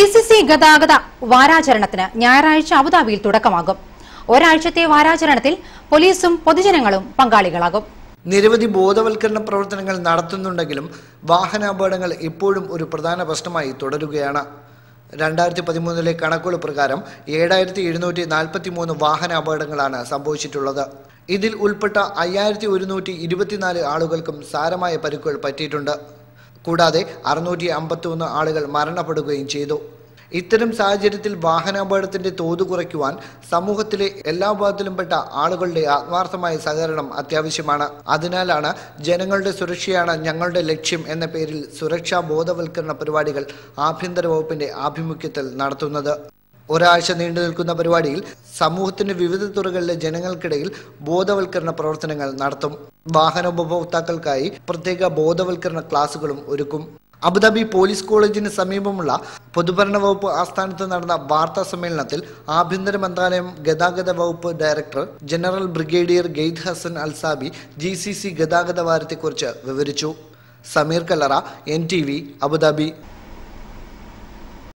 G C ഗതാഗത വാരാചരണത്തിന് ഞായറാഴ്ച അബുദാബിയിൽ തുടക്കമാകും. ഒരാഴ്ചത്തെ വാരാചരണത്തിൽ പോലീസും പൊതുജനങ്ങളും പങ്കാളികളാകും. നിരവധി ബോധവൽക്കരണ പ്രവർത്തനങ്ങൾ നടത്തുന്നുണ്ടെങ്കിലും വാഹനാപകടങ്ങൾ ഇപ്പോഴും ഒരു പ്രധാന പ്രശ്നമായി തുടരുകയാണ്. രണ്ടായിരത്തി പതിമൂന്നിലെ കണക്കുകൾ പ്രകാരം ഏഴായിരത്തി എഴുന്നൂറ്റി നാൽപ്പത്തി മൂന്ന് വാഹന അപകടങ്ങളാണ് സംഭവിച്ചിട്ടുള്ളത്. ഇതിൽ ഉൾപ്പെട്ട അയ്യായിരത്തി ഒരുന്നൂറ്റി ഇരുപത്തിനാല് ആളുകൾക്കും സാരമായ പരിക്കുകൾ പറ്റിയിട്ടുണ്ട്. കൂടാതെ അറുന്നൂറ്റി അമ്പത്തി ഒന്ന് ആളുകൾ മരണപ്പെടുകയും ചെയ്തു. ഇത്തരം സാഹചര്യത്തിൽ വാഹനാപകടത്തിന്റെ തോത് കുറയ്ക്കുവാൻ സമൂഹത്തിലെ എല്ലാ വിഭാഗത്തിലും പെട്ട ആളുകളുടെ ആത്മാർത്ഥമായ സഹകരണം അത്യാവശ്യമാണ്. അതിനാലാണ് ജനങ്ങളുടെ സുരക്ഷയാണ് ഞങ്ങളുടെ ലക്ഷ്യം എന്ന പേരിൽ സുരക്ഷാ ബോധവൽക്കരണ പരിപാടികൾ ആഭ്യന്തര വകുപ്പിന്റെ ആഭിമുഖ്യത്തിൽ നടത്തുന്നത്. ഒരാഴ്ച നീണ്ടു നിൽക്കുന്ന പരിപാടിയിൽ സമൂഹത്തിന്റെ വിവിധ തുറകളിലെ ജനങ്ങൾക്കിടയിൽ ബോധവൽക്കരണ പ്രവർത്തനങ്ങൾ നടത്തും. വാഹന ഉപഭോക്താക്കൾക്കായി പ്രത്യേക ബോധവൽക്കരണ ക്ലാസുകളും ഒരുക്കും. അബുദാബി പോലീസ് കോളേജിന് സമീപമുള്ള പൊതുഭരണ വകുപ്പ് ആസ്ഥാനത്ത് നടന്ന വാർത്താ സമ്മേളനത്തിൽ ആഭ്യന്തര മന്ത്രാലയം ഗതാഗത വകുപ്പ് director general brigadier Ghaith Hassan Alzaabi G C C ഗതാഗത വാരത്തെക്കുറിച്ച് വിവരിച്ചു. Sameer Kallara N T V Abu Dhabi.